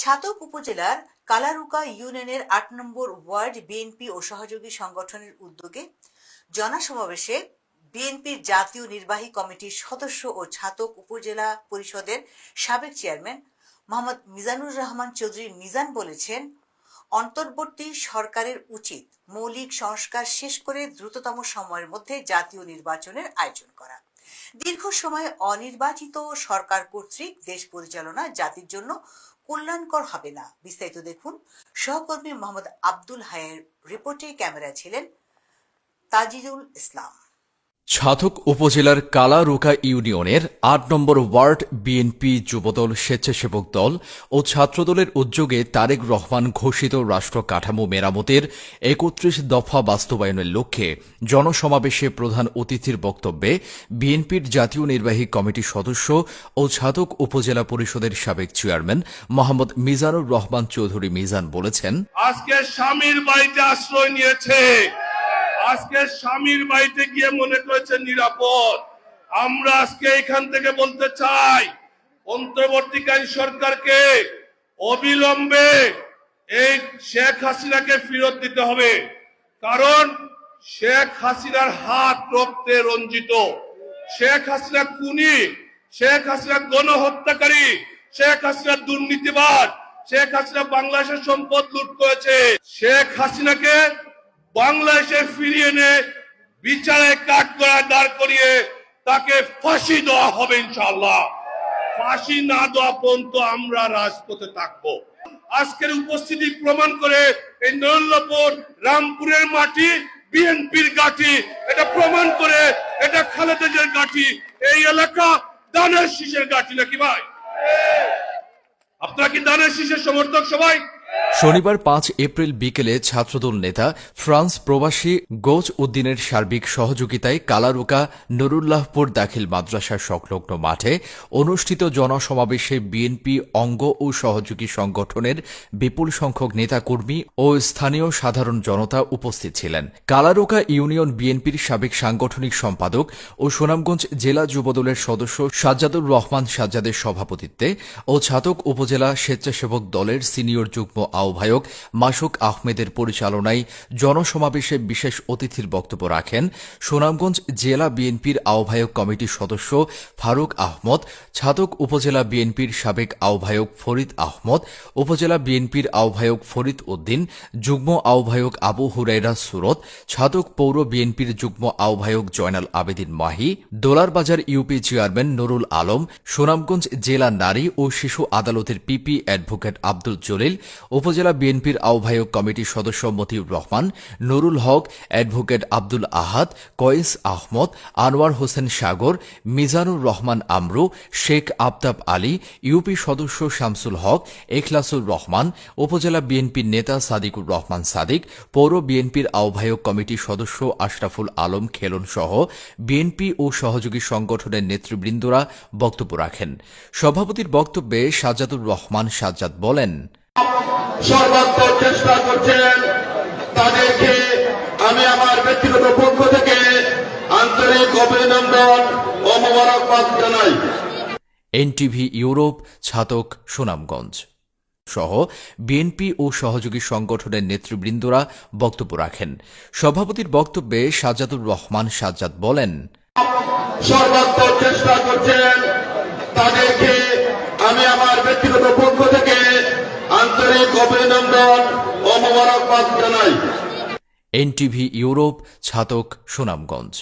ছাতক উপজেলার কালারুকা ইউনিয়নের আট নম্বর ওয়ার্ড বিএনপি ও সহযোগী সংগঠনের উদ্যোগে জনসমাবেশে বিএনপির জাতীয় নির্বাহী কমিটির সদস্য ও ছাতক উপজেলা পরিষদের সাবেক চেয়ারম্যান মোহাম্মদ মিজানুর রহমান চৌধুরী মিজান বলেছেন, অন্তর্বর্তী সরকারের উচিত মৌলিক সংস্কার শেষ করে দ্রুততম সময়ের মধ্যে জাতীয় নির্বাচনের আয়োজন করা। দীর্ঘ সময় অনির্বাচিত সরকার কর্তৃক দেশ পরিচালনা জাতির জন্য কল্যাণকর হবে না। বিস্তারিত দেখুন। সহকর্মী মোহাম্মদ আব্দুল হায়ের রিপোর্টে ক্যামেরা ছিলেন তাজিদুল ইসলাম। ছাতক উপজেলার কালারোকা ইউনিয়নের আট নম্বর ওয়ার্ড বিএনপি যুবদল স্বেচ্ছাসেবক দল ও ছাত্রদলের উদ্যোগে তারেক রহমান ঘোষিত রাষ্ট্র কাঠামো মেরামতের একত্রিশ দফা বাস্তবায়নের লক্ষ্যে জনসমাবেশে প্রধান অতিথির বক্তব্যে বিএনপির জাতীয় নির্বাহী কমিটির সদস্য ও ছাতক উপজেলা পরিষদের সাবেক চেয়ারম্যান মোহাম্মদ মিজানুর রহমান চৌধুরী মিজান বলেছেন, আজকে স্বামীর বাড়িতে আশ্রয় নিয়েছে। আজকে স্বামীর বাড়িতে গিয়ে মনে করেছে নিরাপদ। আমরা আজকে এখান থেকে বলতে চাই, অন্তর্বর্তীকালীন সরকারকে অবিলম্বে এই শেখ হাসিনাকে ফেরত দিতে হবে। কারণ শেখ হাসিনার হাত রক্তে রঞ্জিত। শেখ হাসিনা খুনি, শেখ হাসিনা গণহত্যাকারী, শেখ হাসিনা দুর্নীতিবাদ শেখ হাসিনা বাংলাদেশের সম্পদ লুট করেছে। শেখ হাসিনাকে বাংলাদেশে ফিরিয়ে এনে বিচারে কাঠ করা দাঁড় করিয়ে তাকে ফাঁসি দেওয়া হবে ইনশাআল্লাহ। ফাঁসি না দেওয়া পর্যন্ত আমরা রাজপথে থাকব। আজকের উপস্থিতি প্রমাণ করে এই নরল্লপুর, রামপুরের মাটি, বিএনপির গাঠি এটা প্রমাণ করে এটা খালেদাজের গাঠি এই এলাকা দানের শীষের গাঠি নাকি ভাই? আপনারা কি দানের শীষের সমর্থক সবাই? শনিবার পাঁচ এপ্রিল বিকেলে ছাত্রদল নেতা ফ্রান্স প্রবাসী গোজ উদ্দিনের সার্বিক সহযোগিতায় কালারুকা নুরুল্লাহপুর দাখিল মাদ্রাসা সংলগ্ন মাঠে অনুষ্ঠিত জনসমাবেশে বিএনপি অঙ্গ ও সহযোগী সংগঠনের বিপুল সংখ্যক নেতাকর্মী ও স্থানীয় সাধারণ জনতা উপস্থিত ছিলেন। কালারুকা ইউনিয়ন বিএনপির সাবেক সাংগঠনিক সম্পাদক ও সুনামগঞ্জ জেলা যুবদলের সদস্য সাজ্জাদুর রহমান সাজ্জাদের সভাপতিত্বে ও ছাতক উপজেলা স্বেচ্ছাসেবক দলের সিনিয়র যুগ্ম আহ্বায়ক মাসুক আহমেদের পরিচালনায় জনসমাবেশে বিশেষ অতিথির বক্তব্য রাখেন সুনামগঞ্জ জেলা বিএনপির আহ্বায়ক কমিটির সদস্য ফারুক আহমদ, ছাতক উপজেলা বিএনপির সাবেক আহ্বায়ক ফরিদ আহমদ, উপজেলা বিএনপির আহ্বায়ক ফরিদ উদ্দিন, যুগ্ম আহ্বায়ক আবু হুরাইরা সুরত, ছাতক পৌর বিএনপির যুগ্ম আহ্বায়ক জয়নাল আবেদিন মাহি, দোলারবাজার ইউপি চেয়ারম্যান নুরুল আলম, সুনামগঞ্জ জেলা নারী ও শিশু আদালতের পিপি অ্যাডভোকেট আব্দুল জলিল উপজেলা বিএনপির আহ্বায়ক কমিটির সদস্য মতিউর রহমান, নুরুল হক, অ্যাডভোকেট আব্দুল আহাদ, কয়েস আহমদ, আনোয়ার হোসেন সাগর, মিজানুর রহমান আমরু, শেখ আফতাব আলী, ইউপি সদস্য শামসুল হক, এখলাসুর রহমান, উপজেলা বিএনপির নেতা সাদিকুর রহমান সাদিক, পৌর বিএনপির আহ্বায়ক কমিটির সদস্য আশরাফুল আলম খেলন সহ বিএনপি ও সহযোগী সংগঠনের নেতৃবৃন্দরা বক্তব্য রাখেন। সভাপতির বক্তব্যে সাজ্জাদুর রহমান সাজ্জাদ বলেন সর্বাত্মক চেষ্টা করছেন। তাদেরকে আমি আমার ব্যক্তিগত পক্ষ থেকে আন্তরিক অভিনন্দন ও মোবারকবাদ জানাই। এনটিভি ইউরোপ ছাতক সুনামগঞ্জ সহ বিএনপি ও সহযোগী সংগঠনের নেতৃবৃন্দরা বক্তব্য রাখেন। সভাপতির বক্তব্যে সাজ্জাদুর রহমান সাজ্জাদ বলেন সর্বাত্মক চেষ্টা করছেন। তাদেরকে আমি আমার ব্যক্তিগত পক্ষ থেকে আন্তরিক অভিনন্দন ও মোবারকবাদ জানাই। NTV Europe Chhatak Sunamganj.